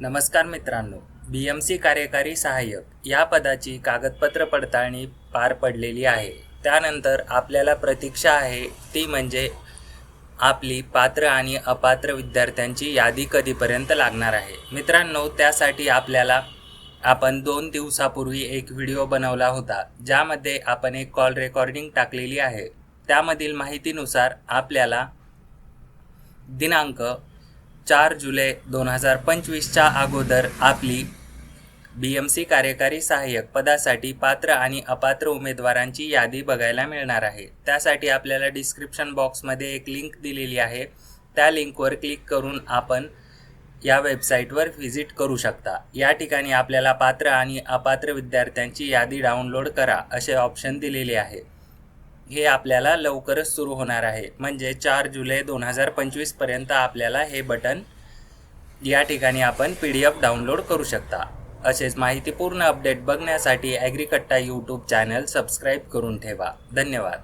नमस्कार मित्रांनो बी M C कार्यकारी सहाय्यक या पदाची कागदपत्र पडताळणी पार पडलेली आहे. त्यानंतर आपल्याला प्रतीक्षा आहे ती म्हणजे आपली पात्र आणि अपात्र विद्यार्थ्यांची यादी कधीपर्यंत लागणार आहे. मित्रांनो त्यासाठी आपल्याला आपण दोन दिवसापूर्वी एक व्हिडिओ बनवला होता ज्यामध्ये आपण एक कॉल रेकॉर्डिंग टाकलेली आहे. त्यामधील माहितीनुसार आपल्याला दिनांक चार जुलै दोन हजार पंचवीसच्या अगोदर आपली बी एम सी कार्यकारी सहाय्यक पदासाठी पात्र आणि अपात्र उमेदवारांची यादी बघायला मिळणार आहे. त्यासाठी आपल्याला डिस्क्रिप्शन बॉक्समध्ये एक लिंक दिलेली आहे. त्या लिंकवर क्लिक करून आपण या वेबसाईटवर व्हिजिट करू शकता. या ठिकाणी आपल्याला पात्र आणि अपात्र विद्यार्थ्यांची यादी डाउनलोड करा असे ऑप्शन दिलेले आहे. हे आपल्याला लवकरच सुरू होणार आहे. म्हणजे चार जुलै दोन हजार पंचवीसपर्यंत आपल्याला हे बटन या ठिकाणी आपण पी डी एफ डाउनलोड करू शकता. असेच माहितीपूर्ण अपडेट बघण्यासाठी ॲग्रिकट्टा यूट्यूब चॅनल सबस्क्राईब करून ठेवा. धन्यवाद.